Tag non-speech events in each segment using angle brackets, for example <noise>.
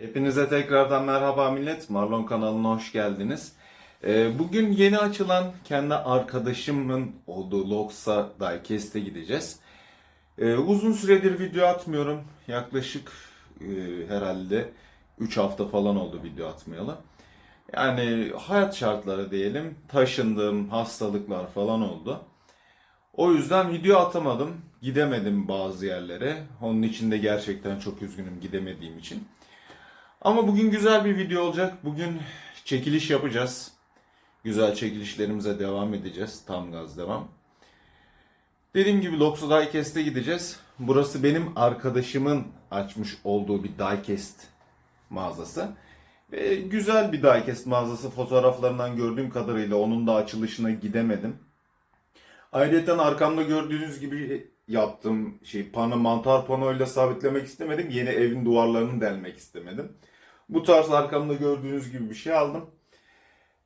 Hepinize tekrardan merhaba millet. Marlon kanalına hoş geldiniz. Ee, bugün yeni açılan kendi arkadaşımın olduğu Loxa Diecast'e gideceğiz. Ee, uzun süredir video atmıyorum. Yaklaşık e, herhalde 3 hafta falan oldu video atmayalı. Yani hayat şartları diyelim. Taşındım, hastalıklar falan oldu. O yüzden video atamadım. Gidemedim bazı yerlere. Onun için de gerçekten çok üzgünüm gidemediğim için. Ama bugün güzel bir video olacak. Bugün çekiliş yapacağız. Güzel çekilişlerimize devam edeceğiz. Tam gaz devam. Dediğim gibi Loxo Diecast'e gideceğiz. Burası benim arkadaşımın açmış olduğu bir diecast mağazası. Ve güzel bir diecast mağazası. Fotoğraflarından gördüğüm kadarıyla onun da açılışına gidemedim. Ayrıca arkamda gördüğünüz gibi yaptım şey pano mantar panoyla sabitlemek istemedim. Yeni evin duvarlarını delmek istemedim. Bu tarz arkamda gördüğünüz gibi bir şey aldım.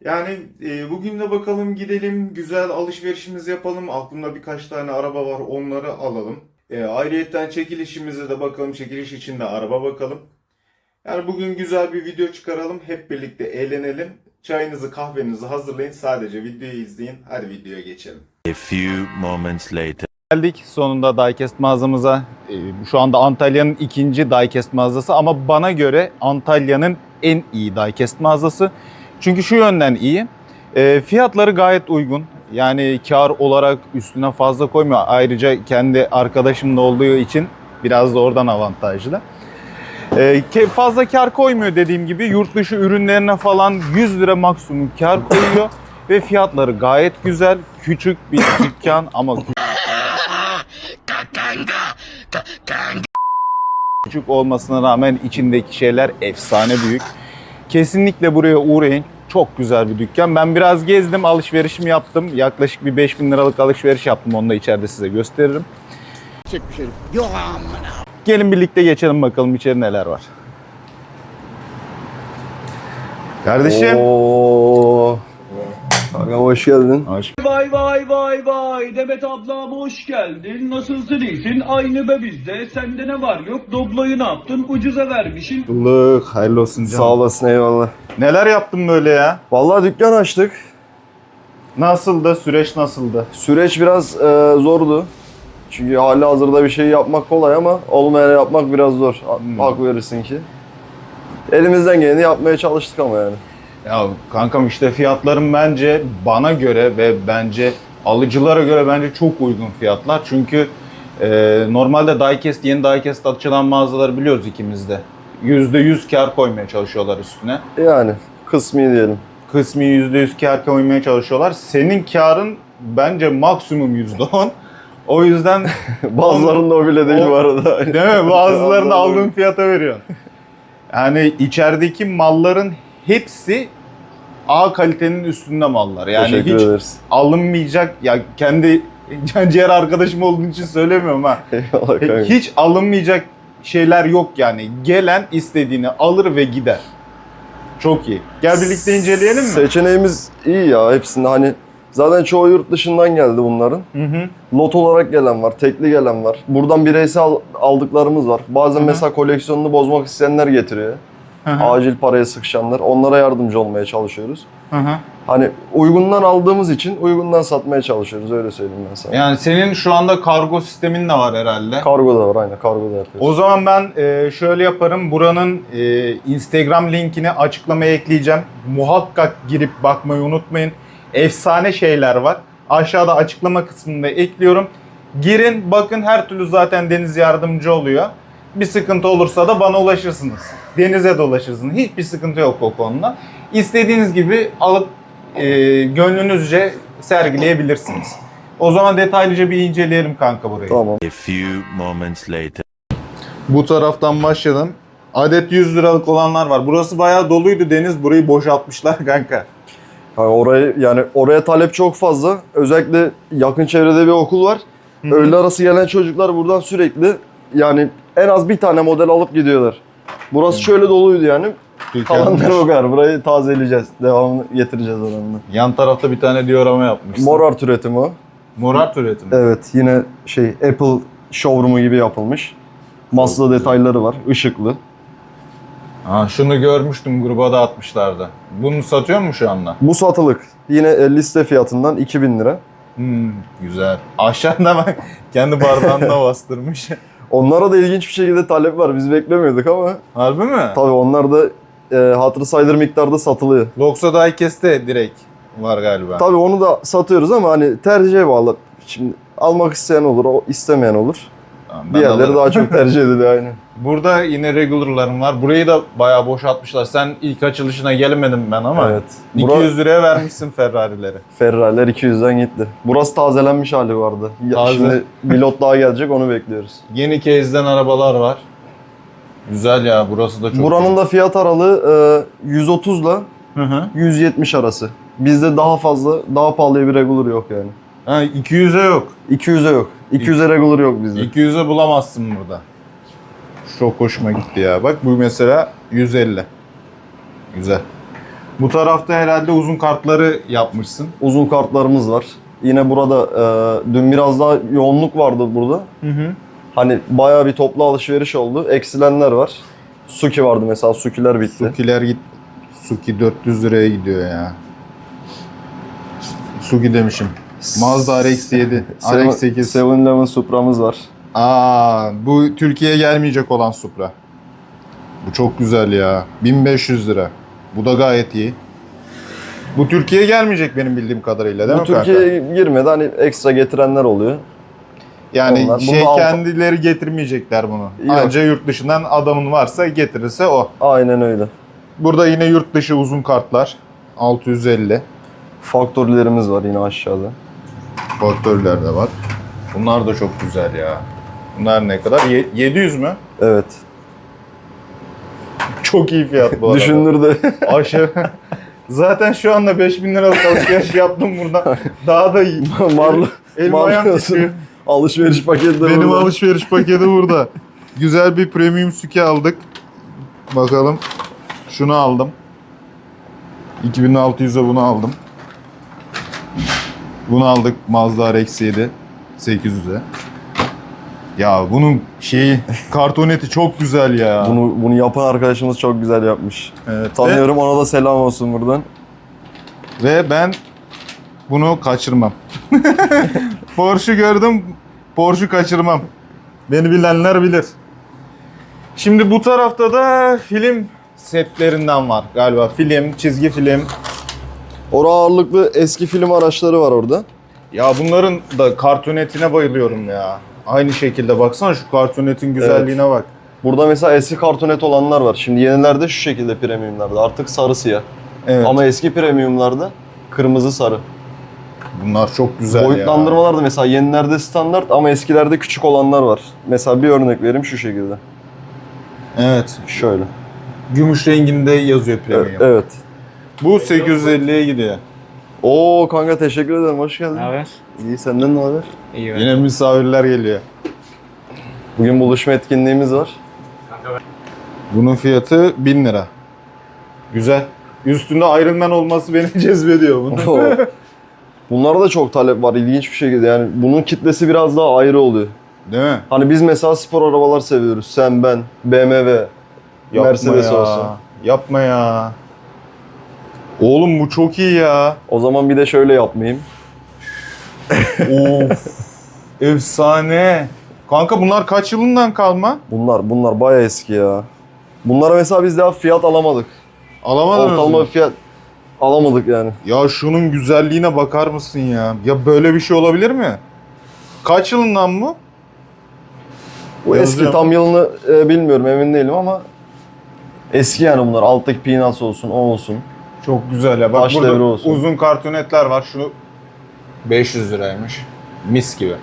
Yani e, bugün de bakalım gidelim güzel alışverişimizi yapalım. Aklımda birkaç tane araba var onları alalım. E, ayrıyetten çekilişimize de bakalım çekiliş için de araba bakalım. Yani bugün güzel bir video çıkaralım. Hep birlikte eğlenelim. Çayınızı kahvenizi hazırlayın. Sadece videoyu izleyin. Hadi videoya geçelim. A few moments later. Geldik sonunda diecast mağazamıza. Ee, Şu anda Antalya'nın ikinci diecast mağazası ama bana göre Antalya'nın en iyi diecast mağazası. Çünkü şu yönden iyi. Ee, Fiyatları gayet uygun. Yani kar olarak üstüne fazla koymuyor. Ayrıca kendi arkadaşım da olduğu için biraz da oradan avantajlı. Ee, fazla kar koymuyor dediğim gibi. Yurt dışı ürünlerine falan 100 lira maksimum kar koyuyor. Ve fiyatları gayet güzel. Küçük bir dükkan ama küçük olmasına rağmen içindeki şeyler efsane büyük. Kesinlikle buraya uğrayın. Çok güzel bir dükkan. Ben biraz gezdim, alışverişimi yaptım. Yaklaşık bir 5000 liralık alışveriş yaptım. Onu da içeride size gösteririm. Gelin birlikte geçelim bakalım içeri neler var. Kardeşim. Oo. Kanka hoş geldin. Hoş Vay vay vay vay Demet ablam hoş geldin nasılsın iyisin aynı be bizde sende ne var yok Doblo'yu ne yaptın ucuza vermişsin bulduk. Hayırlı olsun canım. Sağ olasın eyvallah. Neler yaptın böyle ya? Vallahi dükkan açtık. Nasıldı? Süreç nasıldı? Süreç biraz e, zordu. Çünkü hali hazırda bir şey yapmak kolay ama olmayanı yapmak biraz zor. Hmm. Hak verirsin ki. Elimizden geleni yapmaya çalıştık ama yani. Ya kankam işte fiyatların bence bana göre ve bence alıcılara göre bence çok uygun fiyatlar. Çünkü e, normalde diecast, yeni diecast açılan mağazaları biliyoruz ikimiz de. %100 kar koymaya çalışıyorlar üstüne. Yani kısmi diyelim. Kısmi %100 kar koymaya çalışıyorlar. Senin karın bence maksimum %10. O yüzden <laughs> Bazılarında o bile değil bu arada. Değil mi? Bazılarını aldığın fiyata veriyorsun. Yani içerideki malların hepsi A kalitenin üstünde mallar. Yani Teşekkür hiç ederiz. alınmayacak ya kendi ciğer arkadaşım olduğu için söylemiyorum ha. Eyvallah kanka. Hiç alınmayacak şeyler yok yani. Gelen istediğini alır ve gider. Çok iyi. Gel birlikte inceleyelim mi? Seçeneğimiz iyi ya hepsinde hani zaten çoğu yurt dışından geldi bunların. Hı hı. Lot olarak gelen var, tekli gelen var. Buradan bireysel aldıklarımız var. Bazen Hı hı. mesela koleksiyonunu bozmak isteyenler getiriyor. Hı hı. Acil paraya sıkışanlar. Onlara yardımcı olmaya çalışıyoruz. Hı hı. Hani uygundan aldığımız için uygundan satmaya çalışıyoruz öyle söyleyeyim ben sana. Yani senin şu anda kargo sistemin de var herhalde. Kargo da var aynen kargo da yapıyoruz. O zaman ben e, şöyle yaparım. Buranın e, Instagram linkini açıklamaya ekleyeceğim. Muhakkak girip bakmayı unutmayın. Efsane şeyler var. Aşağıda açıklama kısmında ekliyorum. Girin bakın her türlü zaten Deniz yardımcı oluyor. Bir sıkıntı olursa da bana ulaşırsınız. Denize de ulaşırsınız. Hiçbir sıkıntı yok o konuda. İstediğiniz gibi alıp e, gönlünüzce sergileyebilirsiniz. O zaman detaylıca bir inceleyelim kanka burayı. Tamam. A few moments later. Bu taraftan başladım. Adet 100 liralık olanlar var. Burası bayağı doluydu Deniz. Burayı boşaltmışlar <laughs> kanka. Yani orayı yani oraya talep çok fazla. Özellikle yakın çevrede bir okul var. Hı hı. Öğle arası gelen çocuklar buradan sürekli yani en az bir tane model alıp gidiyorlar. Burası şöyle doluydu yani. Kalanları o kadar. Burayı tazeleyeceğiz. Devamını getireceğiz oranını. Yan tarafta bir tane diorama yapmışsın. Mor art üretimi o. Morart üretimi. Evet yine şey Apple showroom'u gibi yapılmış. Maslı detayları var, ışıklı. Ha, şunu görmüştüm gruba da atmışlardı. Bunu satıyor mu şu anda? Bu satılık. Yine e, liste fiyatından 2000 lira. Hmm, güzel. Aşağıda bak kendi bardağına <laughs> bastırmış. Onlara da ilginç bir şekilde talep var. Biz beklemiyorduk ama Harbi mi? tabii onlar da e, hatırı sayılır miktarda satılıyor. Loksa Diecast'te direkt var galiba. Tabii onu da satıyoruz ama hani tercihe bağlı. Şimdi almak isteyen olur, o istemeyen olur. Tamam, ben Diğerleri alırım. daha çok tercih ediliyor <laughs> aynen. Burada yine regular'larım var. Burayı da bayağı boşaltmışlar. Sen ilk açılışına gelmedim ben ama. Evet. 200 liraya vermişsin Ferrari'leri. <laughs> Ferrari'ler 200'den gitti. Burası tazelenmiş hali vardı. Ya Taze. Şimdi bir lot daha gelecek onu bekliyoruz. <laughs> Yeni case'den arabalar var. Güzel ya burası da çok Buranın da fiyat aralığı e, 130 ile Hı hı. 170 arası. Bizde daha fazla, daha pahalıya bir regular yok yani. Ha 200'e yok. 200'e yok. 200'e regular yok bizde. 200'e bulamazsın burada. Çok hoşuma gitti ya. Bak bu mesela 150. Güzel. Bu tarafta herhalde uzun kartları yapmışsın. Uzun kartlarımız var. Yine burada e, dün biraz daha yoğunluk vardı burada. Hı hı. Hani bayağı bir toplu alışveriş oldu. Eksilenler var. Suki vardı mesela. Sukiler bitti. Sukiler git. Suki 400 liraya gidiyor ya. Suki demişim. Mazda RX-7, Seven- RX-8. 7-Eleven Supra'mız var. Aa, bu Türkiye'ye gelmeyecek olan Supra. Bu çok güzel ya. 1500 lira. Bu da gayet iyi. Bu Türkiye'ye gelmeyecek benim bildiğim kadarıyla değil Bu mi kanka? Türkiye'ye girmedi. Hani ekstra getirenler oluyor. Yani Onlar- şey bunu al- kendileri getirmeyecekler bunu. Yok. Anca yurt dışından adamın varsa getirirse o. Aynen öyle. Burada yine yurt dışı uzun kartlar. 650. Faktörlerimiz var yine aşağıda. Faktörler de var. Bunlar da çok güzel ya. Bunlar ne kadar? Ye- 700 mü? Evet. Çok iyi fiyat bu arada. Düşündürdü. <laughs> Aşağı. Zaten şu anda 5000 liralık alışveriş yaptım buradan. Daha da iyi. Marlı, Elim ayağım titriyor. alışveriş paketi de Benim burada. alışveriş paketi burada. <laughs> Güzel bir premium süke aldık. Bakalım. Şunu aldım. 2600'e bunu aldım. Bunu aldık Mazda RX-7 800'e. Ya bunun şeyi kartoneti çok güzel ya. Bunu, bunu yapan arkadaşımız çok güzel yapmış. Evet. Ve, Tanıyorum ona da selam olsun buradan. ve ben bunu kaçırmam. <laughs> Porsche gördüm, Porsche kaçırmam. Beni bilenler bilir. Şimdi bu tarafta da film setlerinden var galiba. Film, çizgi film. Ora ağırlıklı eski film araçları var orada. Ya bunların da kartonetine bayılıyorum ya. Aynı şekilde baksana şu kartonetin güzelliğine bak. Burada mesela eski kartonet olanlar var. Şimdi yenilerde şu şekilde premiumlarda. Artık sarı siyah. Evet. Ama eski premiumlarda kırmızı sarı. Bunlar çok güzel ya. Boyutlandırmalar da mesela yenilerde standart ama eskilerde küçük olanlar var. Mesela bir örnek vereyim şu şekilde. Evet. Şöyle. Gümüş renginde yazıyor premium. Evet. Bu 850'ye gidiyor. Oo kanka teşekkür ederim. Hoş geldin. Ne haber? İyi senden ne haber? İyi ben. Yine misafirler geliyor. Bugün buluşma etkinliğimiz var. Bunun fiyatı 1000 lira. Güzel. Üstünde Iron Man olması beni <laughs> cezbediyor. Bunun. Oo. Bunlara da çok talep var ilginç bir şekilde. Yani bunun kitlesi biraz daha ayrı oluyor. Değil mi? Hani biz mesela spor arabalar seviyoruz. Sen, ben, BMW, Yapma Mercedes ya. olsun. Yapma ya. Oğlum bu çok iyi ya. O zaman bir de şöyle yapmayayım. of. Efsane. Kanka bunlar kaç yılından kalma? Bunlar bunlar bayağı eski ya. Bunlara mesela biz daha fiyat alamadık. Alamadınız Ortalama mı? fiyat alamadık yani. Ya şunun güzelliğine bakar mısın ya? Ya böyle bir şey olabilir mi? Kaç yılından bu? Bu Yazacağım. eski tam yılını e, bilmiyorum emin değilim ama eski yani bunlar. Alttaki Peanuts olsun, o olsun. Çok güzel ya. Bak Taş burada devri olsun. uzun kartonetler var. Şu 500 liraymış. Mis gibi.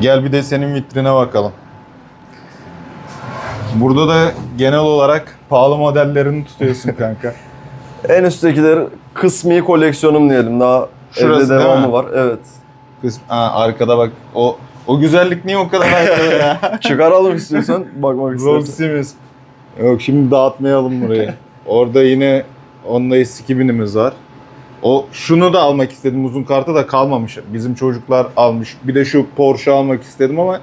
Gel bir de senin vitrine bakalım. Burada da genel olarak pahalı modellerini tutuyorsun <laughs> kanka. En üsttekiler kısmi koleksiyonum diyelim. Daha Şurası evde değil devamı mi? var. Evet. Kız, ha, arkada bak o o güzellik niye o kadar arkada ya? <laughs> Çıkaralım istiyorsan bakmak istersen. Roxy'miz. Yok şimdi dağıtmayalım burayı. <laughs> Orada yine Honda S2000'imiz var. O şunu da almak istedim uzun kartı da kalmamış. Bizim çocuklar almış. Bir de şu Porsche almak istedim ama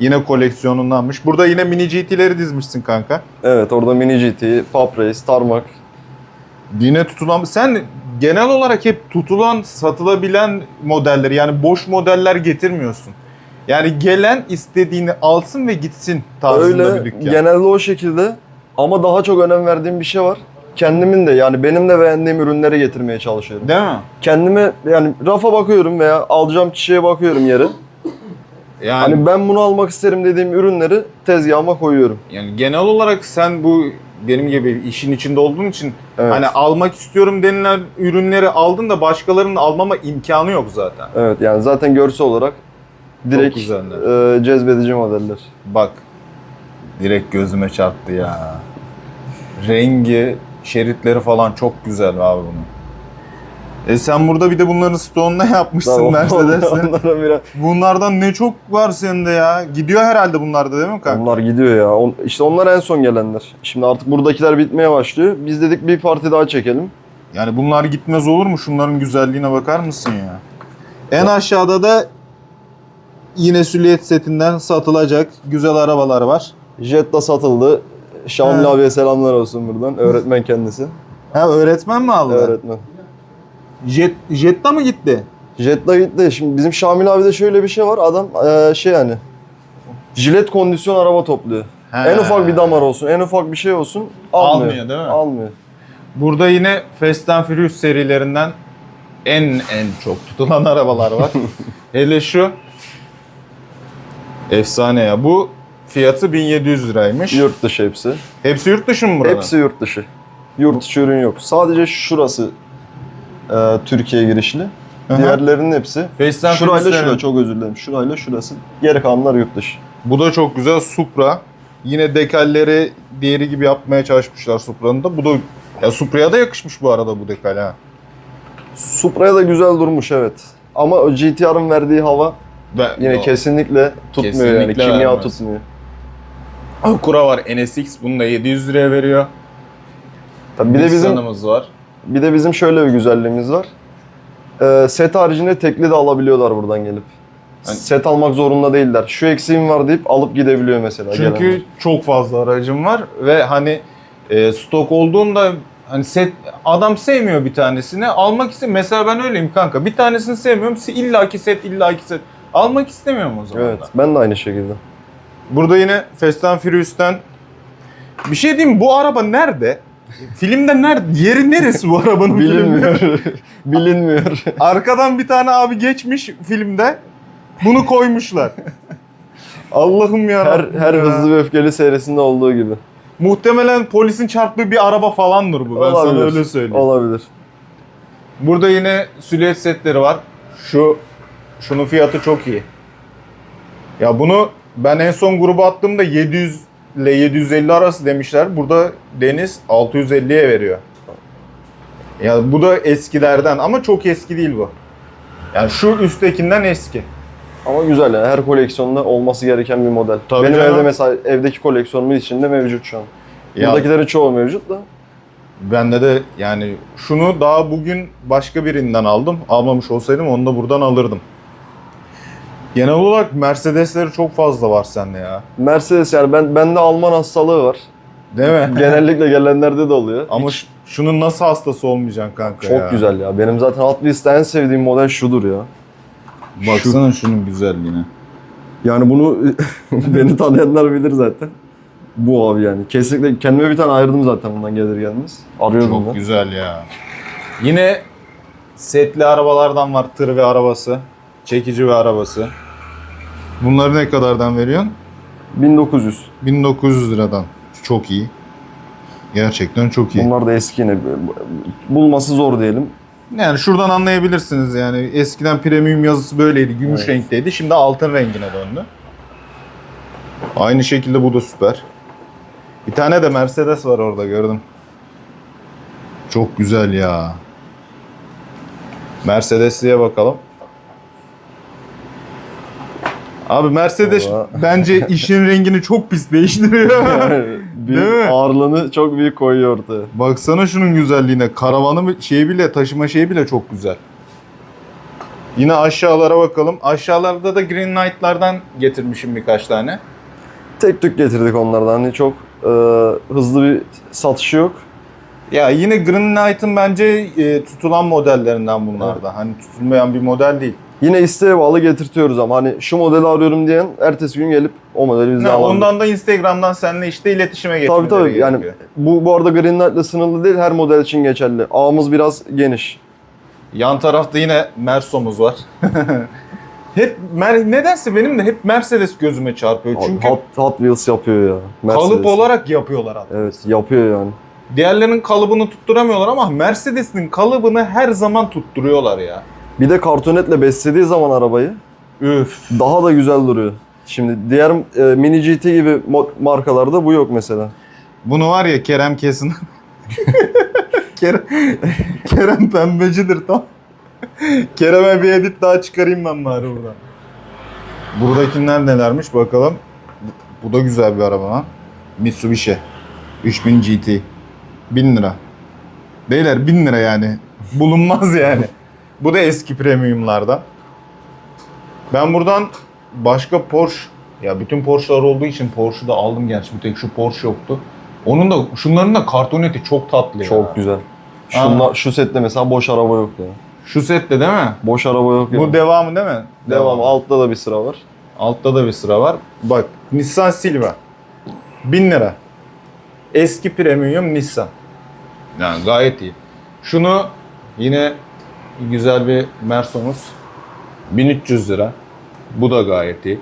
Yine koleksiyonundanmış. Burada yine mini GT'leri dizmişsin kanka. Evet orada Mini GT, Pop Race, Tarmac. Yine tutulan... Sen genel olarak hep tutulan, satılabilen modelleri yani boş modeller getirmiyorsun. Yani gelen istediğini alsın ve gitsin tarzında Öyle bir dükkan. genelde o şekilde ama daha çok önem verdiğim bir şey var. Kendimin de yani benim de beğendiğim ürünleri getirmeye çalışıyorum. Değil mi? Kendime yani rafa bakıyorum veya alacağım kişiye bakıyorum yere. Yani, Hani ben bunu almak isterim dediğim ürünleri tezgahıma koyuyorum. yani genel olarak sen bu benim gibi işin içinde olduğun için Evet. hani almak istiyorum denilen ürünleri aldın da başkalarının almama imkanı yok zaten. Evet yani zaten görsel olarak direkt güzeller. e, cezbedici modeller. Bak direkt gözüme çarptı ya. Rengi, şeritleri falan çok güzel abi bunun. E sen burada bir de bunların stoğunu yapmışsın Mercedes'in. Biraz... Bunlardan ne çok var sende ya. Gidiyor herhalde bunlarda değil mi kanka? Onlar gidiyor ya. On, işte onlar en son gelenler. Şimdi artık buradakiler bitmeye başlıyor. Biz dedik bir parti daha çekelim. Yani bunlar gitmez olur mu? Şunların güzelliğine bakar mısın ya? En aşağıda da yine süliyet setinden satılacak güzel arabalar var. Jetta satıldı. Şamil He. abiye selamlar olsun buradan. Öğretmen kendisi. Ha öğretmen mi aldı? Öğretmen. Jet, Jetta mı gitti? Jetta gitti. Şimdi bizim Şamil abide şöyle bir şey var. Adam eee, şey yani jilet kondisyon araba topluyor. He. En ufak bir damar olsun, en ufak bir şey olsun almıyor. Almıyor, değil mi? Almıyor. Burada yine Fast and Furious serilerinden en en çok tutulan <laughs> arabalar var. <laughs> Hele şu efsane ya. Bu fiyatı 1700 liraymış. Yurt dışı hepsi. Hepsi yurt dışı mı burada? Hepsi yurt dışı. Yurt içi ürün yok. Sadece şurası eee, Türkiye girişli. Hı. Diğerlerinin hepsi and şurayla şura çok özür dilerim. Şurayla şurası. Geri kalanlar yurt dışı. Bu da çok güzel Supra. Yine dekalleri diğeri gibi yapmaya çalışmışlar Supra'nın da. Bu da ya Supra'ya da yakışmış bu arada bu dekal ha. Supra'ya da güzel durmuş evet. Ama GTR'ın verdiği hava Ve, yine o- kesinlikle tutmuyor yani. Kesinlikle Kimya vermez. tutmuyor. Acura var NSX bunu da 700 liraya veriyor. Tabii bir de bizim var. bir de bizim şöyle bir güzelliğimiz var. Ee, set haricinde tekli de alabiliyorlar buradan gelip. Hani- Set almak zorunda değiller. Şu eksiğim var deyip alıp gidebiliyor mesela. Çünkü gelenler. çok fazla aracım var ve hani e, stok olduğunda hani set adam sevmiyor bir tanesini almak istemiyor. Mesela ben öyleyim kanka. Bir tanesini sevmiyorum. illaki set illaki set. Almak istemiyorum o zaman. Evet, ben de aynı şekilde. Burada yine Fast and Furious'tan bir şey diyeyim mi? Bu araba nerede? Filmde nerede? Yeri neresi bu arabanın filmde? Bilinmiyor. <laughs> Bilinmiyor. Arkadan bir tane abi geçmiş filmde. Bunu koymuşlar. Allah'ım ya. her her ya. hızlı ve öfkeli seyresinde olduğu gibi. Muhtemelen polisin çarptığı bir araba falandır bu. Ben sana öyle söyleyeyim. Olabilir. Burada yine süliyet setleri var. Şu şunun fiyatı çok iyi. Ya bunu ben en son gruba attığımda 700 ile 750 arası demişler. Burada Deniz 650'ye veriyor. Ya bu da eskilerden ama çok eski değil bu. Yani şu üsttekinden eski. Ama güzel yani her koleksiyonda olması gereken bir model. Tabii Benim canım. evde mesela evdeki koleksiyonumun içinde mevcut şu an. Ya Buradakilerin çoğu mevcut da. bende de yani şunu daha bugün başka birinden aldım. Almamış olsaydım onu da buradan alırdım. Genel olarak Mercedes'leri çok fazla var sende ya. Mercedes yani ben bende Alman hastalığı var. Değil mi? Genellikle gelenlerde de oluyor. Ama ş- şunun nasıl hastası olmayacaksın kanka Çok ya? güzel ya. Benim zaten Hot Wheels'te en sevdiğim model şudur ya. Baksana şunun güzelliğine. Yani bunu <laughs> beni tanıyanlar bilir zaten. Bu abi yani. Kesinlikle kendime bir tane ayırdım zaten bundan gelir gelmez. Arıyordum Çok da. güzel ya. Yine setli arabalardan var. Tır ve arabası. Çekici ve arabası. Bunları ne kadardan veriyorsun? 1900. 1900 liradan. Çok iyi. Gerçekten çok iyi. Bunlar da eski yine. Bulması zor diyelim. Yani şuradan anlayabilirsiniz yani. Eskiden premium yazısı böyleydi. Gümüş Evet. renkteydi. Şimdi altın rengine döndü. Aynı şekilde bu da süper. Bir tane de Mercedes var orada gördüm. Çok güzel ya. Mercedes'liye bakalım. Abi Mercedes Vallahi. bence <laughs> işin rengini çok pis değiştiriyor. <laughs> Bir Değil mi? ağırlığını çok büyük koyuyor ortaya. Baksana şunun güzelliğine. Karavanı şeyi bile taşıma şeyi bile çok güzel. Yine aşağılara bakalım. Aşağılarda da Green Knight'lardan getirmişim birkaç tane. Tek tük getirdik onlardan. Hani çok e, hızlı bir satışı yok. Ya yine Green Knight'ın bence e, tutulan modellerinden bunlar da. Hani tutulmayan bir model değil. Yine isteğe bağlı getirtiyoruz ama hani şu modeli arıyorum diyen ertesi gün gelip o modeli bizden alabilir. ondan da Instagram'dan seninle işte iletişime Tabii geçmeleri tabii yani gerekiyor. bu, bu arada Green Knight'la sınırlı değil her model için geçerli. Ağımız biraz geniş. Yan tarafta yine Merso'muz var. <laughs> hep Mer nedense benim de hep Mercedes gözüme çarpıyor. Çünkü Hot, Hot Wheels yapıyor ya. kalıp Mercedes. olarak yapıyorlar hatta. Evet yapıyor yani. Diğerlerinin kalıbını tutturamıyorlar ama Mercedes'in kalıbını her zaman tutturuyorlar ya. Bir de kartonetle beslediği zaman arabayı Üf. daha da güzel duruyor. Şimdi diğer e, Mini GT gibi markalarda bu yok mesela. Bunu var ya Kerem kesin. <laughs> Kerem, Kerem pembecidir tam. Kerem'e bir edit daha çıkarayım ben bari buradan. Buradakiler nelermiş bakalım. Bu da güzel bir araba lan. Mitsubishi. 3000 GT. 1000 lira. Beyler 1000 lira yani. Bulunmaz yani. Bu da eski premiumlardan. Ben buradan başka Porsche ya bütün Porsche'lar olduğu için Porsche'u da aldım gerçi. Bir tek şu Porsche yoktu. Onun da şunların da kartoneti çok tatlı ya. Çok güzel. Şunla, şu sette mesela boş araba yok ya. Şu sette değil mi? Boş araba yok ya. Bu devamı değil mi? Devam. Altta da bir sıra var. Altta da bir sıra var. Bak Nissan Silva. 1000 lira. Eski premium Nissan. Yani gayet iyi. Şunu yine güzel bir Mercedes. 1300 lira. Bu da gayet iyi.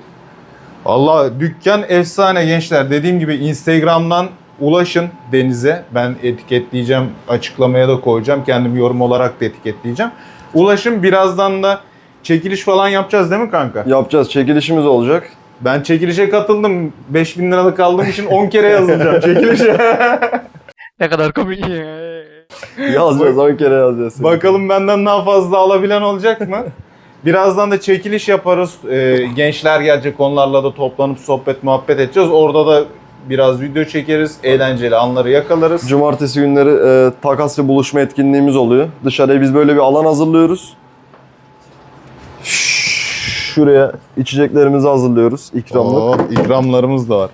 Allah dükkan efsane gençler. Dediğim gibi Instagram'dan ulaşın Deniz'e. Ben etiketleyeceğim, açıklamaya da koyacağım. Kendim yorum olarak da etiketleyeceğim. Ulaşın birazdan da çekiliş falan yapacağız değil mi kanka? Yapacağız. Çekilişimiz olacak. Ben çekilişe katıldım. 5000 liralık aldığım için 10 kere yazılacağım çekilişe. <laughs> Ne kadar komik. Yazacağız. 10 kere yazacağız. Bakalım benden daha fazla alabilen olacak mı? <laughs> Birazdan da çekiliş yaparız. Ee, gençler gelecek onlarla da toplanıp sohbet muhabbet edeceğiz. Orada da biraz video çekeriz. Eğlenceli anları yakalarız. Cumartesi günleri e, takas ve buluşma etkinliğimiz oluyor. Dışarıya biz böyle bir alan hazırlıyoruz. Şuraya içeceklerimizi hazırlıyoruz ikramlık. Oo, ikramlarımız da var.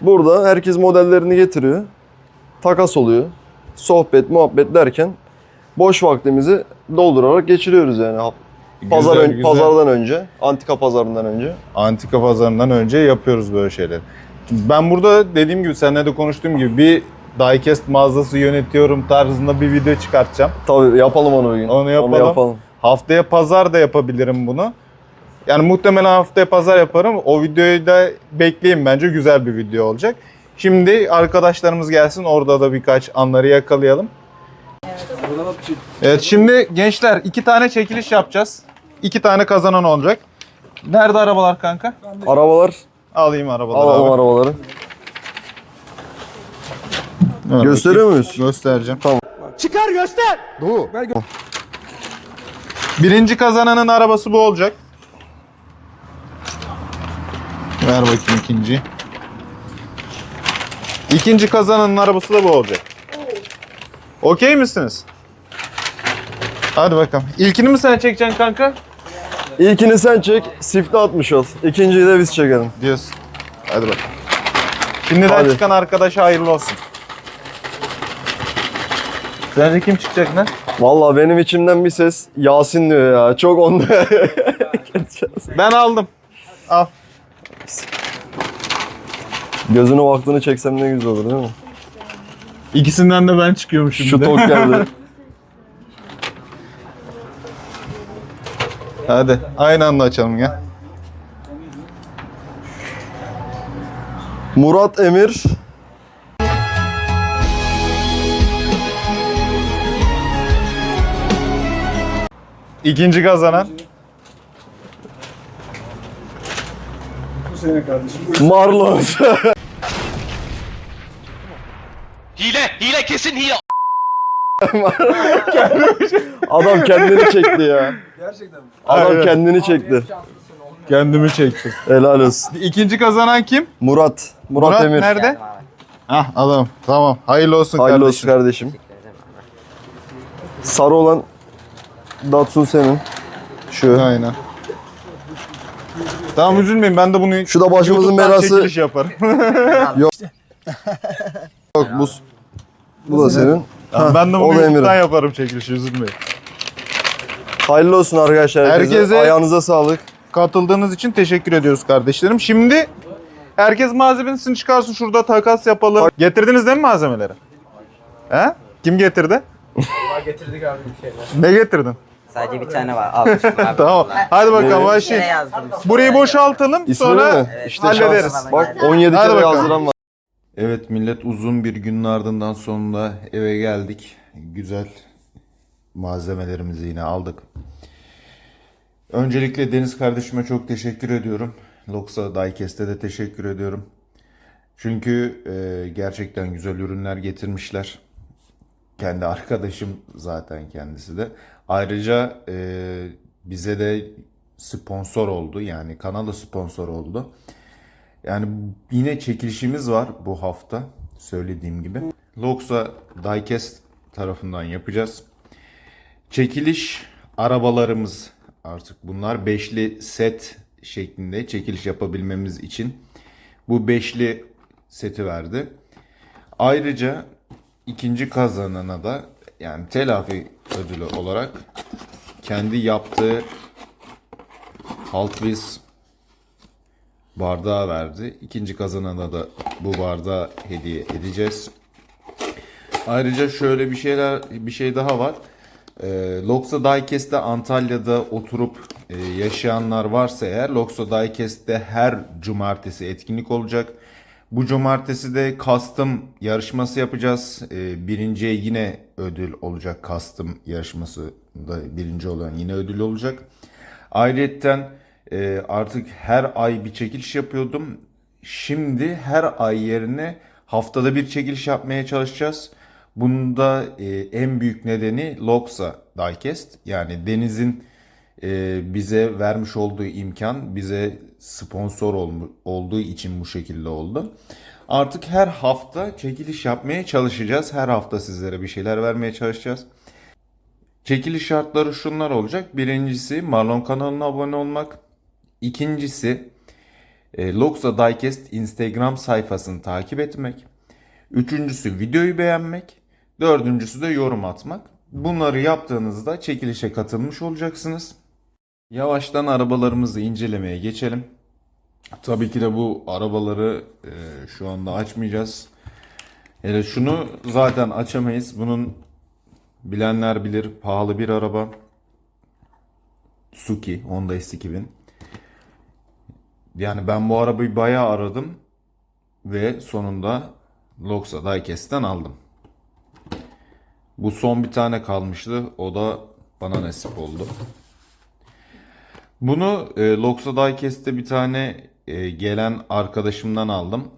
Burada herkes modellerini getiriyor. Takas oluyor. Sohbet, muhabbet derken boş vaktimizi doldurarak geçiriyoruz yani. Pazar Güzel, ön- güzel. pazardan önce, antika pazarından önce. Antika pazarından önce yapıyoruz böyle şeyleri. Ben burada dediğim gibi seninle de konuştuğum gibi bir diecast mağazası yönetiyorum tarzında bir video çıkartacağım. Tabii yapalım onu bugün. Onu yapalım. Onu yapalım. Haftaya pazar da yapabilirim bunu. Yani muhtemelen haftaya pazar yaparım. O videoyu da bekleyin bence güzel bir video olacak. Şimdi arkadaşlarımız gelsin orada da birkaç anları yakalayalım. Evet şimdi gençler iki tane çekiliş yapacağız. İki tane kazanan olacak. Nerede arabalar kanka? Arabalar, Alayım arabaları alalım abi. arabaları. Evet, Gösteriyor muyuz? Göstereceğim. Tamam. Çıkar göster. Doğu. Birinci kazananın arabası bu olacak. Ver bakayım ikinci. İkinci kazananın arabası da bu olacak. Okey misiniz? Hadi bakalım. İlkini mi sen çekeceksin kanka? İlkini sen çek, sifte atmış ol. İkinciyi de biz çekelim. Diyorsun. Hadi bakalım. Şimdiden Hadi. çıkan arkadaşa hayırlı olsun. Sence kim çıkacak lan? Vallahi benim içimden bir ses Yasin diyor ya. Çok onda. Ben aldım. Al. Gözünü vaktini çeksem ne güzel olur değil mi? İkisinden de ben çıkıyormuşum. Şu bir de. tok geldi. <laughs> Hadi aynı anda açalım ya. Murat Emir. İkinci kazanan. Marlon. Hile, hile kesin hile. <laughs> Adam kendini çekti ya. Gerçekten mi? Adam Aynen. kendini çekti. Kendimi çektim. Helal olsun. İkinci kazanan kim? Murat. Murat, Murat Emir. nerede? Ah adam. Tamam. Hayırlı olsun Hayırlı kardeşim. olsun kardeşim. Sarı olan Datsun senin. Şu. Aynen. Tamam üzülmeyin ben de bunu Şu da başımızın YouTube'dan belası. çekiliş yaparım. <laughs> Yok bu. Bu da senin. Tamam, ben de <laughs> o bunu da YouTube'dan Emir'in. yaparım çekilişi üzülmeyin. Hayırlı olsun arkadaşlar. Herkese. Herkese- Ayağınıza sağlık. Katıldığınız için teşekkür ediyoruz kardeşlerim. Şimdi herkes malzemesini çıkarsın şurada takas yapalım. Getirdiniz değil mi malzemeleri? He? Kim getirdi? Getirdik abi bir şeyler. Ne getirdin? Sadece bir tane var. Almışım <laughs> abi. Tamam. Hadi bakalım yazdım? Burayı boşaltalım İsmini sonra mi? Evet. İşte hallederiz. şans. Bak 17 Hadi kere bakalım. yazdıran var. Evet millet uzun bir günün ardından sonunda eve geldik. Güzel malzemelerimizi yine aldık. Öncelikle Deniz kardeşime çok teşekkür ediyorum. Loxa Diecast'e de teşekkür ediyorum. Çünkü e, gerçekten güzel ürünler getirmişler. Kendi arkadaşım zaten kendisi de. Ayrıca e, bize de sponsor oldu. Yani kanala sponsor oldu. Yani yine çekilişimiz var bu hafta söylediğim gibi. Loxa Diecast tarafından yapacağız. Çekiliş arabalarımız artık bunlar beşli set şeklinde çekiliş yapabilmemiz için bu beşli seti verdi. Ayrıca ikinci kazanana da yani telafi ödülü olarak kendi yaptığı Hot Wheels bardağı verdi. İkinci kazanana da bu bardağı hediye edeceğiz. Ayrıca şöyle bir şeyler bir şey daha var. Ee, Loxa Diecast'te Antalya'da oturup e, yaşayanlar varsa eğer Loxa Diecast'te her cumartesi etkinlik olacak. Bu cumartesi de custom yarışması yapacağız. Ee, birinciye yine ödül olacak. Custom yarışmasında birinci olan yine ödül olacak. Ayrıca e, artık her ay bir çekiliş yapıyordum. Şimdi her ay yerine haftada bir çekiliş yapmaya çalışacağız. Bunda e, en büyük nedeni Loxa Diecast. Yani Deniz'in bize vermiş olduğu imkan bize sponsor olduğu için bu şekilde oldu. Artık her hafta çekiliş yapmaya çalışacağız. Her hafta sizlere bir şeyler vermeye çalışacağız. Çekiliş şartları şunlar olacak. Birincisi Marlon kanalına abone olmak. İkincisi e, Loxa Diecast Instagram sayfasını takip etmek. Üçüncüsü videoyu beğenmek. Dördüncüsü de yorum atmak. Bunları yaptığınızda çekilişe katılmış olacaksınız. Yavaştan arabalarımızı incelemeye geçelim. Tabii ki de bu arabaları e, şu anda açmayacağız. Hele şunu zaten açamayız. Bunun bilenler bilir pahalı bir araba. Suki Honda S2000. Yani ben bu arabayı bayağı aradım ve sonunda Loxa Diecast'ten aldım. Bu son bir tane kalmıştı. O da bana nasip oldu. Bunu e, Loxa Diecast'te bir tane e, gelen arkadaşımdan aldım.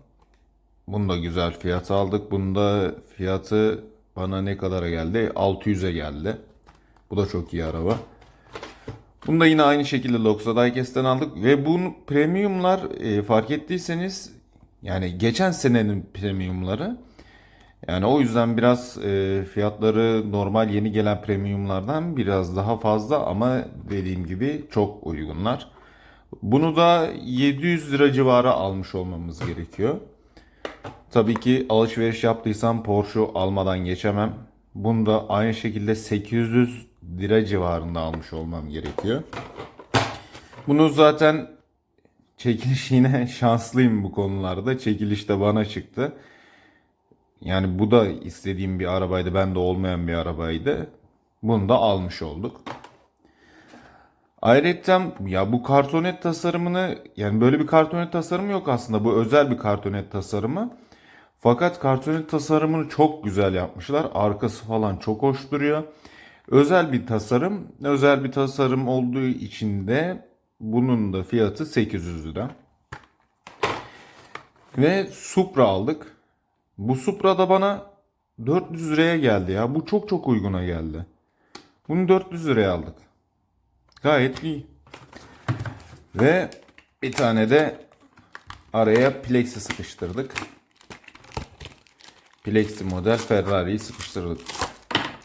Bunu da güzel fiyata aldık. Bunun da fiyatı bana ne kadara geldi? 600'e geldi. Bu da çok iyi araba. Bunu da yine aynı şekilde Loxa Diecast'ten aldık ve bu premiumlar e, fark ettiyseniz yani geçen senenin premiumları yani o yüzden biraz e, fiyatları normal yeni gelen premiumlardan biraz daha fazla ama dediğim gibi çok uygunlar. Bunu da 700 lira civarı almış olmamız gerekiyor. Tabii ki alışveriş yaptıysam Porsche almadan geçemem. Bunu da aynı şekilde 800 lira civarında almış olmam gerekiyor. Bunu zaten çekiliş yine <laughs> şanslıyım bu konularda. Çekiliş de bana çıktı. Yani bu da istediğim bir arabaydı. Bende olmayan bir arabaydı. Bunu da almış olduk. Ayrıca ya bu kartonet tasarımını yani böyle bir kartonet tasarımı yok aslında. Bu özel bir kartonet tasarımı. Fakat kartonet tasarımını çok güzel yapmışlar. Arkası falan çok hoş duruyor. Özel bir tasarım. Özel bir tasarım olduğu için de bunun da fiyatı 800 lira. Ve Supra aldık. Bu Supra da bana 400 liraya geldi ya. Bu çok çok uyguna geldi. Bunu 400 liraya aldık. Gayet iyi. Ve bir tane de araya Plex'i sıkıştırdık. Plexi model Ferrari'yi sıkıştırdık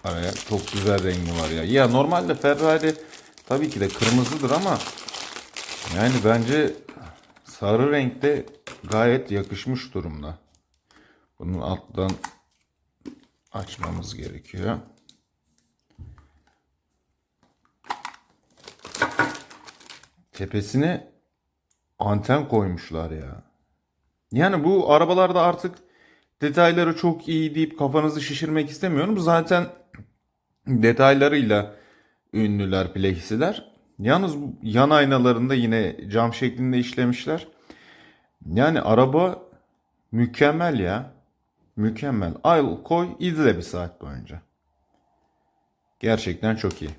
araya. Çok güzel rengi var ya. Ya normalde Ferrari tabii ki de kırmızıdır ama yani bence sarı renkte gayet yakışmış durumda. Bunu alttan açmamız gerekiyor. Tepesine anten koymuşlar ya. Yani bu arabalarda artık detayları çok iyi deyip kafanızı şişirmek istemiyorum. Zaten detaylarıyla ünlüler plexiler. Yalnız yan aynalarında yine cam şeklinde işlemişler. Yani araba mükemmel ya. Mükemmel. Al koy izle bir saat boyunca. Gerçekten çok iyi.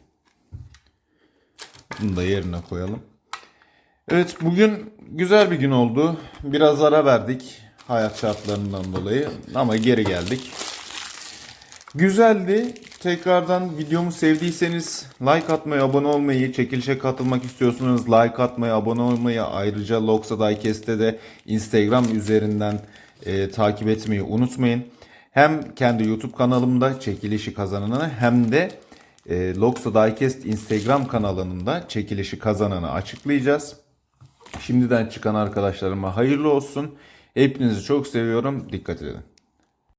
Bunu da yerine koyalım. Evet bugün güzel bir gün oldu. Biraz ara verdik hayat şartlarından dolayı ama geri geldik. Güzeldi. Tekrardan videomu sevdiyseniz like atmayı, abone olmayı, çekilişe katılmak istiyorsanız like atmayı, abone olmayı, ayrıca Loxa Diecast'te de Instagram üzerinden e, takip etmeyi unutmayın. Hem kendi YouTube kanalımda çekilişi kazananı hem de e, Loxa Diecast Instagram kanalında çekilişi kazananı açıklayacağız. Şimdiden çıkan arkadaşlarıma hayırlı olsun. Hepinizi çok seviyorum. Dikkat edin.